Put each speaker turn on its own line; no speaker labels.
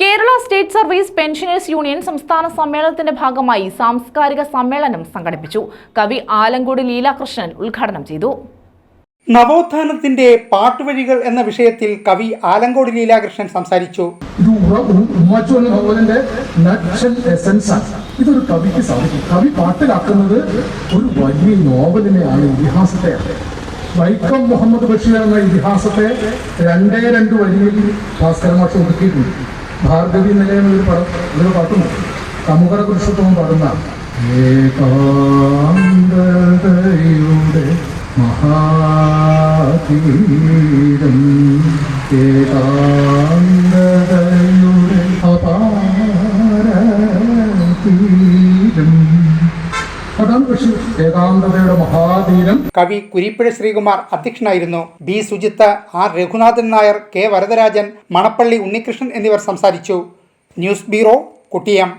Kerala state service pensioners union സംസ്ഥാന സമ്മേളനത്തിന്റെ ഭാഗമായി സാംസ്കാരിക സമ്മേളനം സംഘടിപ്പിച്ചു. കവി ആലങ്കോട് ലീലാകൃഷ്ണൻ ഉദ്ഘാടനം ചെയ്തു.
നവോത്ഥാനത്തിന്റെ പാട്ടുവഴികൾ എന്ന വിഷയത്തിൽ കവി ആലങ്കോട് ലീലാകൃഷ്ണൻ സംസാരിച്ചു.
ഇത് ഉറ- ഉ- ഉമ്മാച്ചു എന്ന എസൻസ് ആണ്. ഇതൊരു കവിക്ക് സാധിക്കും. കവി പാട്ടിലാക്കുന്നത് ഒരു വലിയ നോവലിനെയാണ് ഇതിഹാസത്തെ വൈക്കം മുഹമ്മദ് ബഷീർ എന്ന ഇതിഹാസത്തെ രണ്ടേ രണ്ട് വരിയിൽ ഭാസ്കരൻ മാഷ് ഒതുക്കിയിട്ടുണ്ട് ഭാർഗവി നിലയം ഒരു പടം ഒരു പാട്ടും കമുകര പുരുഷത്വം പാടുന്ന ഏകാന്തതയുടെ മഹാതീരം. ഏകാന്തതയുടെ
കവി കുരിപ്പുഴ ശ്രീകുമാർ അധ്യക്ഷനായിരുന്നു. B. Sujith R. Raghunathan Nair K. Varadarajan Manappally Unnikrishnan എന്നിവർ സംസാരിച്ചു. News bureau Kuttiyam.